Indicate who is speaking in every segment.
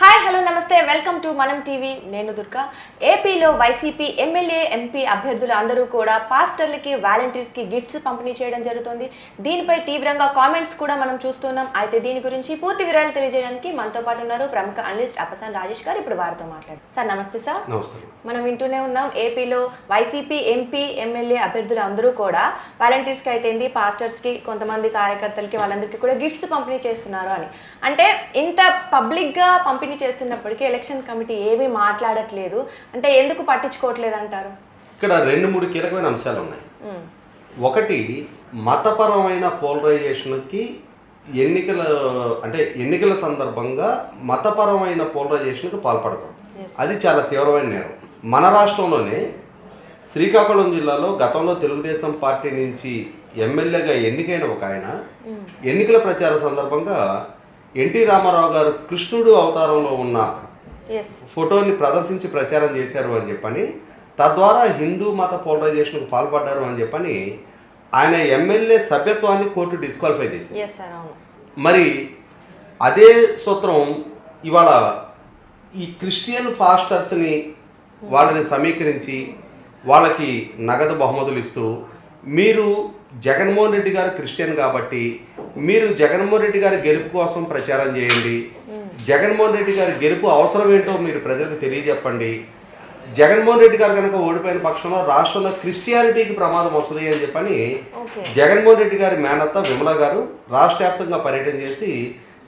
Speaker 1: Hi hello నమస్తే. Welcome to Manam TV. నేను దుర్గా. ఏపీలో వైసీపీ ఎమ్మెల్యే ఎంపీ అభ్యర్థులు అందరూ కూడా పాస్టర్లకి వాలంటీర్స్కి గిఫ్ట్స్ పంపిణీ చేయడం జరుగుతుంది. దీనిపై తీవ్రంగా కామెంట్స్ కూడా మనం చూస్తున్నాం. అయితే దీని గురించి పూర్తి వివరాలు తెలియజేయడానికి మనతో పాటు ఉన్నారు ప్రముఖ అనలిస్ట్ అప్పసాన్ రాజేష్ గారు. ఇప్పుడు వారితో మాట్లాడు. సార్ నమస్తే సార్. మనం వింటూనే ఉన్నాం. ఏపీలో వైసీపీ ఎంపీ ఎమ్మెల్యే అభ్యర్థులు అందరూ కూడా వాలంటీర్స్కి అయితేంది పాస్టర్స్కి కొంతమంది కార్యకర్తలకి వాళ్ళందరికీ కూడా గిఫ్ట్స్ పంపిణీ చేస్తున్నారు అని. అంటే ఇంత పబ్లిక్గా పంపిణీ చేస్తున్నప్పటికీ ఎలక్షన్ కమిటీ ఏమీ మాట్లాడట్లేదు. అంటే ఎందుకు పట్టించుకోవట్లేదు అంటారు?
Speaker 2: ఇక్కడ రెండు మూడు కీలకమైన అంశాలు ఉన్నాయి. ఒకటి మతపరమైన పోలరైజేషన్కి ఎన్నికల అంటే ఎన్నికల సందర్భంగా మతపరమైన పోలరైజేషన్కి పాల్పడకూడదు. అది చాలా తీవ్రమైన నేరం. మన రాష్ట్రంలోనే శ్రీకాకుళం జిల్లాలో గతంలో తెలుగుదేశం పార్టీ నుంచి ఎమ్మెల్యేగా ఎన్నికైన ఒక ఆయన ఎన్నికల ప్రచార సందర్భంగా ఎన్టీ రామారావు గారు కృష్ణుడు అవతారంలో ఉన్న ఫోటోని ప్రదర్శించి ప్రచారం చేశారు అని చెప్పని తద్వారా హిందూ మత పోలరైజేషన్కు పాల్పడ్డారు అని చెప్పని ఆయన ఎమ్మెల్యే సభ్యత్వాన్ని కోర్టు డిస్క్వాలిఫై చేసింది. మరి అదే సూత్రం ఇవాళ ఈ క్రిస్టియన్ ఫాస్టర్స్ని వాళ్ళని సమీకరించి వాళ్ళకి నగదు బహుమతులు ఇస్తూ మీరు జగన్మోహన్ రెడ్డి గారు క్రిస్టియన్ కాబట్టి మీరు జగన్మోహన్ రెడ్డి గారి గెలుపు కోసం ప్రచారం చేయండి. జగన్మోహన్ రెడ్డి గారి గెలుపు అవసరం ఏంటో మీరు ప్రజలకు తెలియజెప్పండి. జగన్మోహన్ రెడ్డి గారు కనుక ఓడిపోయిన పక్షంలో రాష్ట్రంలో క్రిస్టియానిటీకి ప్రమాదం వస్తుంది అని చెప్పని జగన్మోహన్ రెడ్డి గారి మేనత్త విమల గారు రాష్ట్ర వ్యాప్తంగా పర్యటన చేసి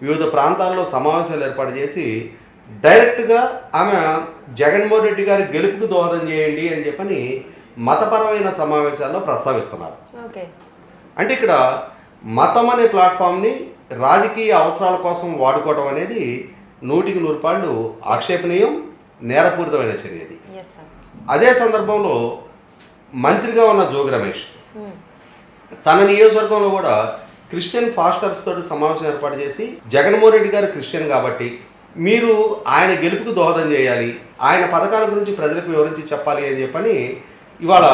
Speaker 2: వివిధ ప్రాంతాల్లో సమావేశాలు ఏర్పాటు చేసి డైరెక్ట్గా ఆమె జగన్మోహన్ రెడ్డి గారి గెలుపుకు దోహదం చేయండి అని చెప్పని మతపరమైన సమావేశాల్లో ప్రస్తావిస్తున్నారు. అంటే ఇక్కడ మతం అనే ప్లాట్ఫామ్ని రాజకీయ అవసరాల కోసం వాడుకోవడం అనేది నూటికి నూరు పాళ్ళు ఆక్షేపణీయం నేరపూరితమైన చర్య ఇది.
Speaker 1: ఎస్ సార్
Speaker 2: అదే సందర్భంలో మంత్రిగా ఉన్న జోగి రమేష్
Speaker 1: ఉమ్,
Speaker 2: తన నియోజకవర్గంలో కూడా క్రిస్టియన్ ఫాస్టర్స్ తోటి సమావేశం ఏర్పాటు చేసి జగన్మోహన్ రెడ్డి గారు క్రిస్టియన్ కాబట్టి మీరు ఆయన గెలుపుకు దోహదం చేయాలి ఆయన పథకాల గురించి ప్రజలకు వివరించి చెప్పాలి అని చెప్పని ఇవాళ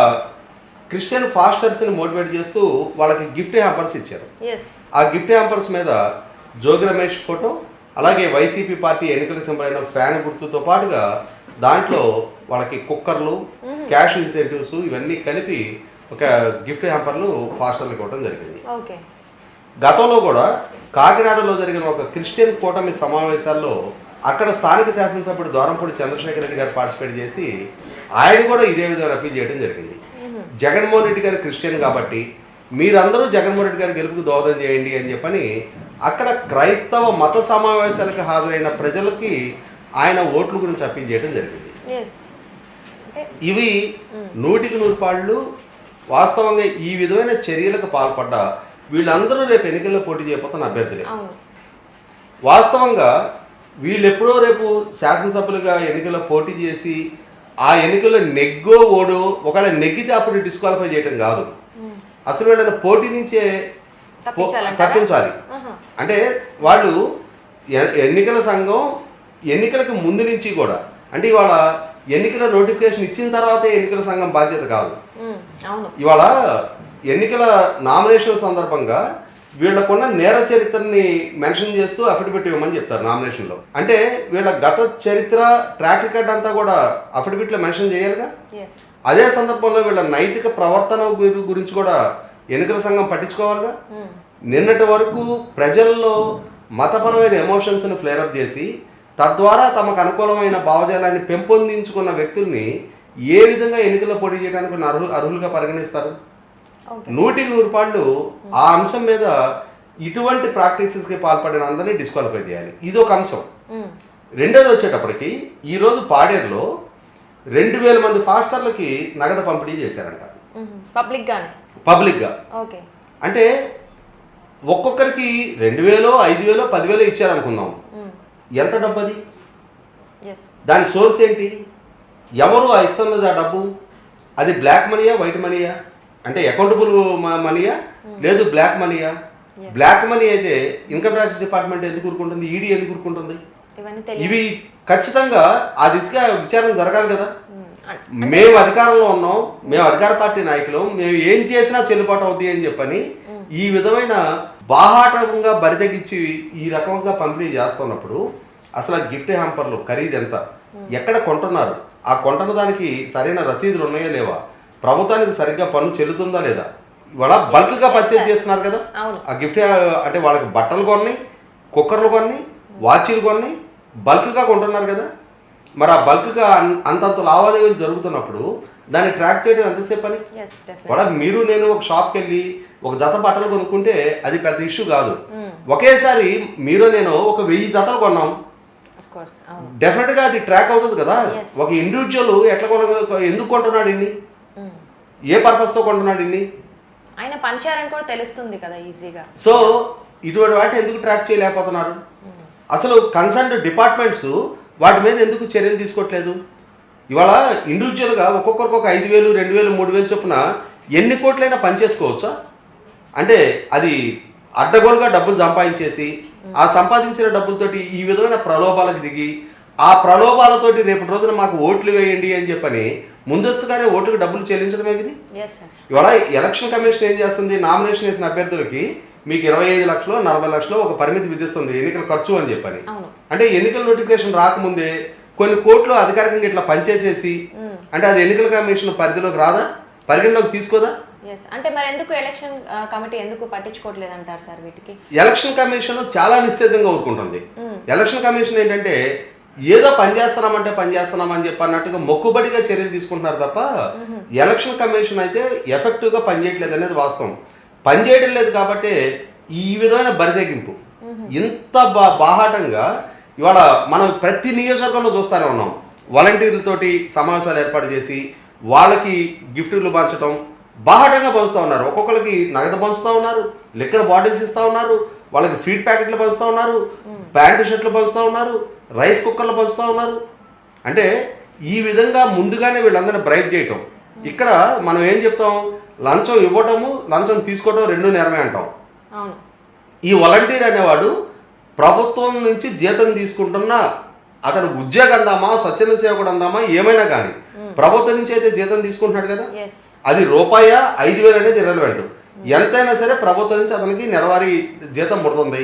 Speaker 2: క్రిస్టియన్ ఫాస్టర్స్ని మోటివేట్ చేస్తూ వాళ్ళకి గిఫ్ట్ హ్యాంపర్స్ ఇచ్చారు. ఆ గిఫ్ట్ హ్యాంపర్స్ మీద జోగి రమేష్ ఫోటో అలాగే వైసీపీ పార్టీ ఎన్నికలకు సంబంధించిన ఫ్యాన్ గుర్తుతో పాటుగా దాంట్లో వాళ్ళకి కుక్కర్లు క్యాష్ ఇన్సెంటివ్స్ ఇవన్నీ కలిపి ఒక గిఫ్ట్ హ్యాంపర్లు ఫాస్టర్లకు ఇవ్వడం జరిగింది. గతంలో కూడా కాకినాడలో జరిగిన ఒక క్రిస్టియన్ కూటమి సమావేశాల్లో అక్కడ స్థానిక శాసనసభ్యుడు ద్వారంపూడి చంద్రశేఖర్ రెడ్డి గారు పార్టిసిపేట్ చేసి ఆయన కూడా ఇదే విధంగా అప్పీల్ చేయడం జరిగింది. జగన్మోహన్ రెడ్డి గారు క్రిస్టియన్ కాబట్టి మీరందరూ జగన్మోహన్ రెడ్డి గారి గెలుపుకు దోహదం చేయండి అని చెప్పని అక్కడ క్రైస్తవ మత సమావేశాలకు హాజరైన ప్రజలకి ఆయన ఓట్ల గురించి అప్పీల్ చేయడం జరిగింది. ఇవి నూటికి నూరు పాళ్ళు వాస్తవంగా ఈ విధమైన చర్యలకు పాల్పడ్డ వీళ్ళందరూ రేపు ఎన్నికల్లో పోటీ చేయబోతున్న అభ్యర్థులే. వాస్తవంగా వీళ్ళు ఎప్పుడో రేపు శాసనసభ్యులుగా ఎన్నికల్లో పోటీ చేసి ఆ ఎన్నికల్లో నెగ్గో ఓడో ఒకవేళ నెగ్గితే అప్పుడు డిస్క్వాలిఫై చేయడం కాదు. అసలు వీళ్ళని పోటీ నుంచే? తప్పించాలి. అంటే వాళ్ళు ఎన్నికల సంఘం ఎన్నికలకు ముందు నుంచి కూడా అంటే ఇవాళ ఎన్నికల నోటిఫికేషన్ ఇచ్చిన తర్వాతే ఎన్నికల సంఘం బాధ్యత కాదు. ఇవాళ ఎన్నికల నామినేషన్ సందర్భంగా వీళ్ళకున్న నేర చరిత్రని మెన్షన్ చేస్తూ అఫిడవిట్ ఇవ్వమని చెప్తారు నామినేషన్లో. అంటే వీళ్ళ గత చరిత్ర ట్రాక్ రికార్డ్ అంతా కూడా అఫిడవిట్లో మెన్షన్ చేయాలిగా? అదే సందర్భంలో వీళ్ళ నైతిక ప్రవర్తన గురి- గురించి కూడా ఎన్నికల సంఘం పట్టించుకోవాలిగా?
Speaker 1: ఉమ్,
Speaker 2: నిన్నటి వరకు ప్రజల్లో మతపరమైన ఎమోషన్స్ని ఫ్లేరప్ చేసి తద్వారా తమకు అనుకూలమైన భావజాలాన్ని పెంపొందించుకున్న వ్యక్తుల్ని ఏ విధంగా ఎన్నికల్లో పోటీ చేయడానికి అర్హులుగా పరిగణిస్తారు? నూటికి నూరు పాళ్ళు ఆ అంశం మీద ఇటువంటి ప్రాక్టీసెస్కి పాల్పడిన అందరినీ డిస్క్వాలిఫై చేయాలి. ఇది ఒక అంశం.
Speaker 1: ఉమ్,
Speaker 2: రెండోది వచ్చేటప్పటికి ఈరోజు పాడేరులో రెండు వేల మంది ఫాస్టర్లకి నగదు పంపిణీ చేశారంట.
Speaker 1: ఉమ్, పబ్లిక్ గానే?
Speaker 2: పబ్లిక్గా అంటే ఒక్కొక్కరికి రెండు వేలో ఐదు వేలో పదివేలో ఇచ్చారనుకుందాం. ఎంత డబ్బు అది దాని సోర్స్ ఏంటి? ఎవరు ఆ ఇస్తున్నది ఆ డబ్బు? అది బ్లాక్ మనీయా వైట్ మనీయా? అంటే అకౌంటబుల్ మనీయా లేదు బ్లాక్ మనీయా బ్లాక్ మనీ అయితే ఇన్కమ్ ట్యాక్స్ డిపార్ట్మెంట్ ఎందుకు ఊరుకుంటుంది? ఈడీ ఎందుకు ఊరుకుంటుంది? ఇవి ఖచ్చితంగా ఆ దిశగా విచారణ జరగాలి కదా.
Speaker 1: అన్-
Speaker 2: మేము అధికారంలో ఉన్నాం మేము అధికార పార్టీ నాయకులు మేము ఏం చేసినా చెల్లుబాటు అవుతాయి అని చెప్పని ఈ విధమైన బాహాటంగా బరితెగించి ఈ రకంగా పంపిణీ చేస్తున్నప్పుడు అసలు గిఫ్ట్ హ్యాంపర్లు ఖరీదు ఎంత? ఎక్కడ కొంటున్నారు? ఆ కొంటున్న దానికి సరైన రసీదులు ఉన్నాయా లేవా? ప్రభుత్వానికి సరిగ్గా పన్ను చెల్లుతుందా లేదా? ఇవాళ బల్క్గా పర్చేజ్ చేస్తున్నారు కదా. ఆ గిఫ్ట్ అంటే వాళ్ళకి బట్టలు కొన్ని కుక్కర్లు కొన్ని వాచీలు కొన్ని బల్క్గా కొంటున్నారు కదా. మరి ఆ బల్క్గా అన్- అంతంత లావాదేవీలు జరుగుతున్నప్పుడు దాన్ని ట్రాక్ చేయడం ఎంతసేపు
Speaker 1: డెఫినెట్
Speaker 2: కూడా మీరు నేను ఒక షాప్కి వెళ్ళి ఒక జత బట్టలు కొనుక్కుంటే అది పెద్ద ఇష్యూ కాదు.
Speaker 1: Hmm.
Speaker 2: ఒకేసారి మీరు నేను ఒక వెయ్యి జతలు కొన్నాం.
Speaker 1: ఆఫ్ కోర్స్ అవును.
Speaker 2: డెఫినెట్గా అది ట్రాక్ అవుతుంది కదా. ఒక ఇండివిజువల్ ఎట్లా కొన ఎందుకు కొంటున్నాడు ఇన్ని. ఏ పర్పస్తో కొంటున్నాడు ఇన్ని?
Speaker 1: ఆయన పంచారని కూడా తెలుస్తుంది కదా ఈజీగా.
Speaker 2: సో ఇటువంటి వాటిని ఎందుకు ట్రాక్ చేయలేకపోతున్నారు? అసలు కన్సర్న్ డిపార్ట్మెంట్స్ వాటి మీద ఎందుకు చర్యలు తీసుకోవట్లేదు? ఇవాళ ఇండివిజువల్గా ఒక్కొక్కరికి ఒక ఐదు వేలు రెండు వేలు మూడు వేలు చొప్పున ఎన్ని కోట్లైనా పనిచేసుకోవచ్చా అంటే అది అడ్డగోలుగా డబ్బులు సంపాదించేసి ఆ సంపాదించిన డబ్బులతోటి ఈ విధమైన ప్రలోభాలకు దిగి ఆ ప్రలోభాలతోటి రేపటి రోజున మాకు ఓట్లు వేయండి అని చెప్పని ముందస్తుగానే ఓటుకు డబ్బులు చెల్లించడమే ఇది? ఇవాళ ఎలక్షన్ కమిషన్ ఏం చేస్తుంది? నామినేషన్ వేసిన అభ్యర్థులకి మీకు ఇరవై ఐదు లక్షలు నలభై లక్షలు ఒక పరిమితి విధిస్తుంది ఎన్నికల ఖర్చు అని చెప్పని. అంటే ఎన్నికల నోటిఫికేషన్ రాకముందే కొన్ని కోట్లు అధికారికంగా ఇట్లా పనిచేసేసి అంటే అది ఎన్నికల కమిషన్ పరిధిలోకి రాదా? పరిగణలోకి తీసుకోదా?
Speaker 1: అంటే మరి ఎందుకు ఎలక్షన్ కమిటీ ఎందుకు పట్టించుకోవట్లేదు అంటారు సార్ వీటికి?
Speaker 2: ఎలక్షన్ కమిషన్ చాలా నిస్తేజంగా ఊరుకుంటుంది. ఎలక్షన్ కమిషన్ ఏంటంటే ఏదో పని చేస్తున్నామంటే పని చేస్తున్నాం అని చెప్పి అన్నట్టుగా మొక్కుబడిగా చర్యలు తీసుకుంటున్నారు తప్ప ఎలక్షన్ కమిషన్ అయితే ఎఫెక్టివ్గా పనిచేయట్లేదు అనేది వాస్తవం. పనిచేయడం లేదు కాబట్టి ఈ విధమైన బరితెగింపు. ఇంత బా బాహాటంగా ఇవాళ మనం ప్రతి నియోజకవర్గంలో చూస్తూనే ఉన్నాం. వాలంటీర్లతోటి సమావేశాలు ఏర్పాటు చేసి వాళ్ళకి గిఫ్ట్లు పంచడం బాహాటంగా పంచుతూ ఉన్నారు. ఒక్కొక్కరికి నగదు పంచుతూ ఉన్నారు లిక్కర్ బాటిల్స్ ఇస్తూ ఉన్నారు. వాళ్ళకి స్వీట్ ప్యాకెట్లు పంచుతూ ఉన్నారు ప్యాంటు షర్ట్లు పంచుతూ ఉన్నారు రైస్ కుక్కర్లు పంచుతూ ఉన్నారు. అంటే ఈ విధంగా ముందుగానే వీళ్ళందరినీ బ్రైట్ చేయటం. ఇక్కడ మనం ఏం చెప్తాం? లంచం ఇవ్వటము లంచం తీసుకోవటం రెండు నేరమే అంటాం. ఈ వాలంటీర్ అనేవాడు ప్రభుత్వం నుంచి జీతం తీసుకుంటున్న అతను ఉద్యోగం అందామా స్వచ్ఛంద సేవకుడు అందామా ఏమైనా కానీ ప్రభుత్వం నుంచి అయితే జీతం తీసుకుంటున్నాడు కదా? అది రూపాయ ఐదు వేలు అనేది ఇరలవెంట్ ఎంతైనా సరే ప్రభుత్వం నుంచి అతనికి నెలవారీ జీతం పుడుతుంది.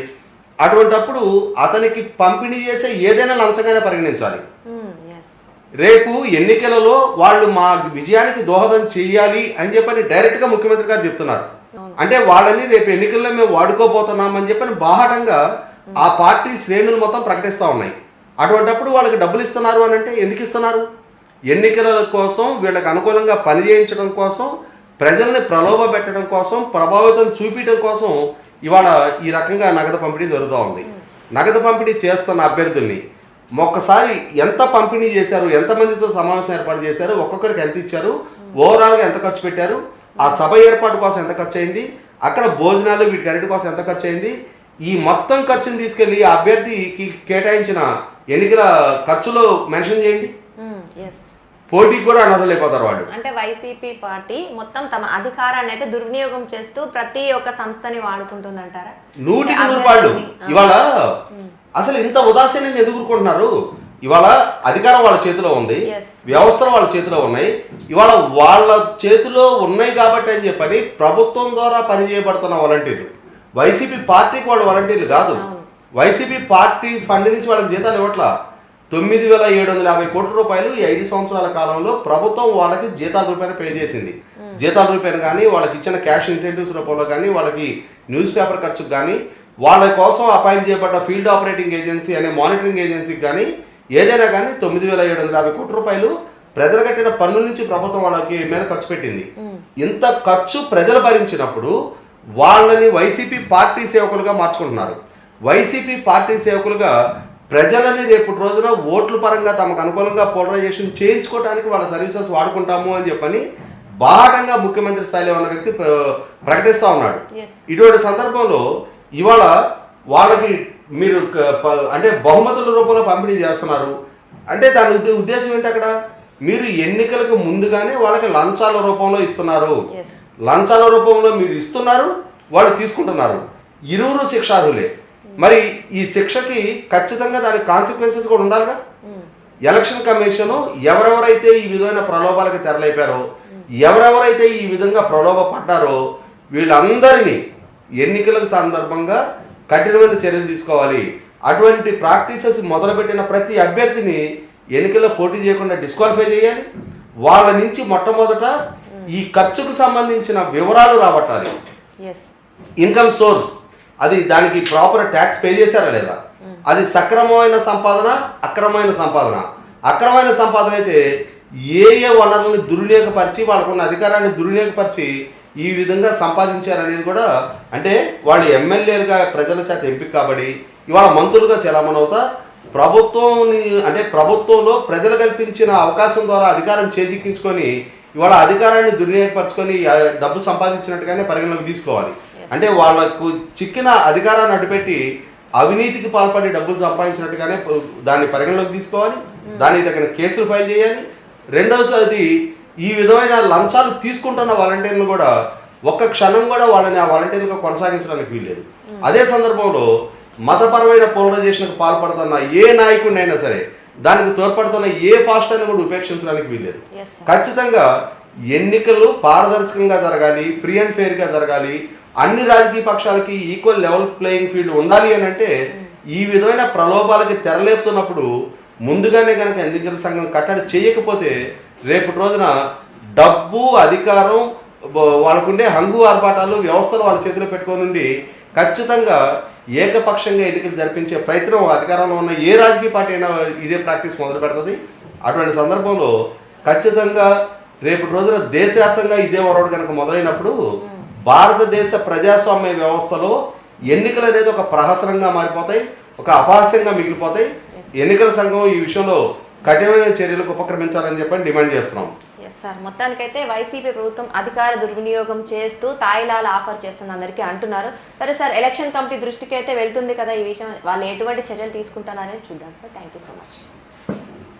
Speaker 2: అటువంటప్పుడు అతనికి పంపిణీ చేసే ఏదైనా లంచంగానే పరిగణించాలి.
Speaker 1: ఎస్
Speaker 2: రేపు ఎన్నికలలో వాళ్ళు మా విజయానికి దోహదం చెయ్యాలి అని చెప్పని డైరెక్ట్గా ముఖ్యమంత్రి గారు చెప్తున్నారు. అంటే వాళ్ళని రేపు ఎన్నికల్లో మేము వాడుకోబోతున్నామని చెప్పని బాహాటంగా ఆ పార్టీ శ్రేణులు మొత్తం ప్రకటిస్తూ ఉన్నాయి. అటువంటప్పుడు వాళ్ళకి డబ్బులు ఇస్తున్నారు అని అంటే ఎందుకు ఇస్తున్నారు? ఎన్నికల కోసం వీళ్ళకి అనుకూలంగా పని చేయించడం కోసం ప్రజల్ని ప్రలోభ పెట్టడం కోసం ప్రభావితం చూపించడం కోసం ఇవాళ ఈ రకంగా నగదు పంపిణీ జరుగుతూ ఉంది. నగదు పంపిణీ చేస్తున్న అభ్యర్థుల్ని ఒక్కసారి ఎంత పంపిణీ చేశారు ఎంతమందితో సమావేశం ఏర్పాటు చేశారు ఒక్కొక్కరికి ఎంత ఇచ్చారు ఓవరాల్గా ఎంత ఖర్చు పెట్టారు ఆ సభ ఏర్పాటు కోసం ఎంత ఖర్చు అయింది అక్కడ భోజనాలు వీటి అన్నిటి కోసం ఎంత ఖర్చు అయింది ఈ మొత్తం ఖర్చుని తీసుకెళ్ళి ఆ అభ్యర్థికి కేటాయించిన ఎన్నికల ఖర్చులో మెన్షన్ చేయండి.
Speaker 1: ఎస్
Speaker 2: పోటీకి కూడా అనర్హులైపోతారు వాళ్ళు.
Speaker 1: అంటే వైసీపీ పార్టీ మొత్తం తమ అధికారాన్ని అయితే దుర్వినియోగం చేస్తూ ప్రతి ఒక్క సంస్థని వాడుకుంటుందంటారా?
Speaker 2: నూటికి
Speaker 1: అంటే
Speaker 2: నూరు వాళ్ళు. ఇవాళ అసలు ఇంత ఉదాసీనంగా ఎదుర్కొంటున్నారు ఇవాళ అధికారం వాళ్ళ చేతిలో ఉంది. వ్యవస్థలు వాళ్ళ చేతిలో ఉన్నాయి. ఇవాళ వాళ్ళ చేతిలో ఉన్నాయి కాబట్టి అని చెప్పని ప్రభుత్వం ద్వారా పనిచేయబడుతున్న వాలంటీర్లు. వైసీపీ పార్టీకి వాళ్ళు వాలంటీర్లు కాదు. వైసీపీ పార్టీ ఫండ్ నుంచి వాళ్ళకి జీతాలు ఇవ్వట్లా? తొమ్మిది వేల ఏడు వందల యాభై కోట్ల రూపాయలు ఈ ఐదు సంవత్సరాల కాలంలో ప్రభుత్వం వాళ్ళకి జీతాల రూపాయలు పే చేసింది. జీతాల రూపాయలు కానీ వాళ్ళకి ఇచ్చిన క్యాష్ ఇన్సెంటివ్స్ రూపంలో కానీ వాళ్ళకి న్యూస్ పేపర్ ఖర్చుకు కానీ వాళ్ళ కోసం అపాయింట్ చేయబడ్డ ఫీల్డ్ ఆపరేటింగ్ ఏజెన్సీ అనే మానిటరింగ్ ఏజెన్సీకి కానీ ఏదైనా కానీ తొమ్మిది వేల ఏడు వందల యాభై కోట్ల రూపాయలు ప్రజలు కట్టిన పన్నుల నుంచి ప్రభుత్వం వాళ్ళకి మీద ఖర్చు పెట్టింది. ఇంత ఖర్చు ప్రజలు భరించినప్పుడు వాళ్ళని వైసీపీ పార్టీ సేవకులుగా మార్చుకుంటున్నారు. వైసీపీ పార్టీ సేవకులుగా ప్రజలని రేపు రోజున ఓట్ల పరంగా తమకు అనుకూలంగా పోలరైజేషన్ చేయించుకోవడానికి వాళ్ళ సర్వీసెస్ వాడుకుంటాము అని చెప్పని బాటంగా ముఖ్యమంత్రి స్థాయిలో ఉన్న వ్యక్తి ప్ర- ప్రకటిస్తా ఉన్నాడు. ఇటువంటి సందర్భంలో ఇవాళ వాళ్ళకి మీరు అంటే బహుమతుల రూపంలో పంపిణీ చేస్తున్నారు. అంటే దాని ఉద్దే- ఉద్దేశం ఏంటి అక్కడ? మీరు ఎన్నికలకు ముందుగానే వాళ్ళకి లంచాల రూపంలో ఇస్తున్నారు. లంచాల రూపంలో మీరు ఇస్తున్నారు వాళ్ళు తీసుకుంటున్నారు. ఇరువురు శిక్షార్హులే. మరి ఈ శిక్షకి ఖచ్చితంగా దానికి కాన్సిక్వెన్సెస్ కూడా ఉండాలిగా? ఎలక్షన్ కమిషన్ ఎవరెవరైతే ఈ విధమైన ప్రలోభాలకు తెరలేపారో ఎవరెవరైతే ఈ విధంగా ప్రలోభ పడ్డారో వీళ్ళందరినీ ఎన్నికల సందర్భంగా కఠినమైన చర్యలు తీసుకోవాలి. అటువంటి ప్రాక్టీసెస్ మొదలుపెట్టిన ప్రతి అభ్యర్థిని ఎన్నికల్లో పోటీ చేయకుండా డిస్క్వాలిఫై చేయాలి. వాళ్ళ నుంచి మొట్టమొదట ఈ ఖర్చుకు సంబంధించిన వివరాలు రాబట్టాలి. ఇన్కమ్ సోర్స్ అది దానికి ప్రాపర్ ట్యాక్స్ పే చేశారా లేదా? అది సక్రమమైన సంపాదన అక్రమమైన సంపాదన? అక్రమమైన సంపాదన అయితే ఏ ఏ వనరులను దుర్వినియోగపరిచి వాళ్ళకున్న అధికారాన్ని దుర్వినియోగపరిచి ఈ విధంగా సంపాదించారనేది కూడా అంటే వాళ్ళు ఎమ్మెల్యేలుగా ప్రజల చేత ఎంపిక కాబడి ఇవాళ మంత్రులుగా చలామణవుతా ప్రభుత్వం అంటే ప్రభుత్వంలో ప్రజలు కల్పించిన అవకాశం ద్వారా అధికారం చేజిక్కించుకొని ఇవాళ అధికారాన్ని దుర్వినియోగపరచుకొని డబ్బు సంపాదించినట్టుగానే పరిగణలోకి తీసుకోవాలి. అంటే వాళ్ళకు చిక్కిన అధికారాన్ని అడ్డుపెట్టి అవినీతికి పాల్పడి డబ్బులు సంపాదించినట్టుగానే దాన్ని పరిగణలోకి తీసుకోవాలి. దానికి తగిన కేసులు ఫైల్ చేయాలి. రెండవది ఈ విధమైన లంచాలు తీసుకుంటున్న వాలంటీర్లు కూడా ఒక్క క్షణం కూడా వాళ్ళని ఆ వాలంటీర్లుగా కొనసాగించడానికి వీల్లేదు. అదే సందర్భంలో మతపరమైన పోలరైజేషన్కి పాల్పడుతున్న ఏ నాయకుడినైనా సరే దానికి తోడ్పడుతున్న ఏ ఫాస్ట్ అని కూడా ఉపేక్షించడానికి వీల్లేదు. ఖచ్చితంగా ఎన్నికలు పారదర్శకంగా జరగాలి ఫ్రీ అండ్ ఫెయిర్గా జరగాలి. అన్ని రాజకీయ పక్షాలకి ఈక్వల్ లెవెల్ ప్లేయింగ్ ఫీల్డ్ ఉండాలి అని అంటే ఈ విధమైన ప్రలోభాలకి తెరలేపుతున్నప్పుడు ముందుగానే కనుక ఎన్నికల సంఘం కట్టడి చేయకపోతే రేపటి రోజున డబ్బు అధికారం వాళ్ళకుండే హంగు ఆర్పాటాలు వ్యవస్థలు వాళ్ళ చేతిలో పెట్టుకొని నుండి ఖచ్చితంగా ఏకపక్షంగా ఎన్నికలు జరిపించే ప్రయత్నం అధికారంలో ఉన్న ఏ రాజకీయ పార్టీ అయినా ఇదే ప్రాక్టీస్ మొదలు పెడుతుంది. అటువంటి సందర్భంలో ఖచ్చితంగా రేపటి రోజున దేశవ్యాప్తంగా ఇదే వరవడు కనుక మొదలైనప్పుడు భారతదేశ ప్రజాస్వామ్య వ్యవస్థలో ఎన్నికలు అనేది ఒక ప్రహసనంగా మారిపోతాయి ఒక అపహాస్యంగా మిగిలిపోతాయి. ఎన్నికల సంఘం ఈ విషయంలో కఠినమైన చర్యలకు ఉపక్రమించాలని చెప్పని డిమాండ్ చేస్తున్నాం.
Speaker 1: సార్ మొత్తానికైతే వైసీపీ ప్రభుత్వం అధికార దుర్వినియోగం చేస్తూ తాయిలాలు ఆఫర్ చేస్తుంది అందరికీ అంటున్నారు. సరే సార్ ఎలక్షన్ కమిటీ దృష్టికి అయితే వెళ్తుంది కదా ఈ విషయం. వాళ్ళు ఎటువంటి చర్యలు తీసుకుంటున్నారని చూద్దాం sir thank you so much